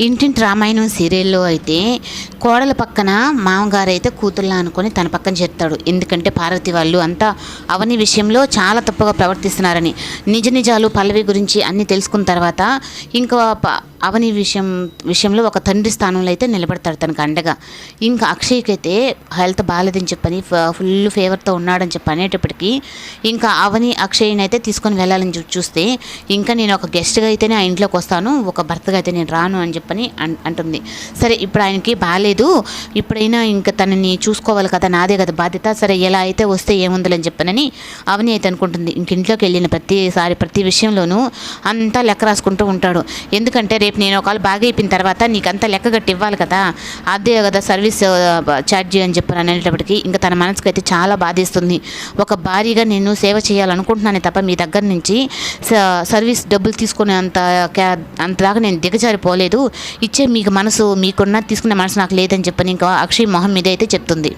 ఇంటింటి రామాయణం సీరియల్లో అయితే కోడల పక్కన మామగారు అయితే కూతుర్లా అనుకొని తన పక్కన చేస్తాడు ఎందుకంటే పార్వతి వాళ్ళు అంతా అవని విషయంలో చాలా తప్పుగా ప్రవర్తిస్తున్నారని. నిజ నిజాలు పల్లవి గురించి అన్నీ తెలుసుకున్న తర్వాత ఇంకా ప- అవని విషయం విషయంలో ఒక తండ్రి స్థానంలో అయితే నిలబడతాడు తనకు అండగా. ఇంకా అక్షయ్కి అయితే హెల్త్ బాగాలేదని చెప్పని ఫ- ఫుల్ ఫేవర్తో ఉన్నాడని చెప్పి అనేటప్పటికీ ఇంకా అవని అక్షయ్ని అయితే తీసుకొని వెళ్ళాలని చూస్తే ఇంకా నేను ఒక గెస్ట్గా అయితేనే ఆ ఇంట్లోకి వస్తాను ఒక భర్తగా అయితే నేను రాను అని చెప్పని అన్- అంటుంది. సరే ఇప్పుడు ఆయనకి బాగాలేదు ఇప్పుడైనా ఇంకా తనని చూసుకోవాలి కదా నాదే కదా బాధ్యత సరే ఎలా అయితే వస్తే ఏముందని చెప్పనని అవని అయితే అనుకుంటుంది. ఇంక ఇంట్లోకి వెళ్ళిన ప్రతిసారి ప్రతి విషయంలోనూ అంతా లెక్క రాసుకుంటూ ఉంటాడు. ఎందుకంటే రేపు నేను ఒకవేళ బాగా అయిపోయిన తర్వాత నీకు లెక్క కట్టి ఇవ్వాలి కదా. అదే కదా సర్వీస్ ఛార్జీ అని చెప్పని అనేటప్పటికి ఇంకా తన మనసుకు అయితే చాలా బాధిస్తుంది. ఒక భారీగా నేను సేవ చేయాలనుకుంటున్నానే తప్ప మీ దగ్గర నుంచి స- సర్వీస్ డబ్బులు తీసుకునే అంత క్యా అంతదాకా నేను దిగజారిపోలేదు. ఇచ్చే మీకు మనసు మీకున్న తీసుకునే మనసు నాకు లేదని చెప్పని ఇంకా అక్షయ్ మొహం మీద అయితే చెప్తుంది.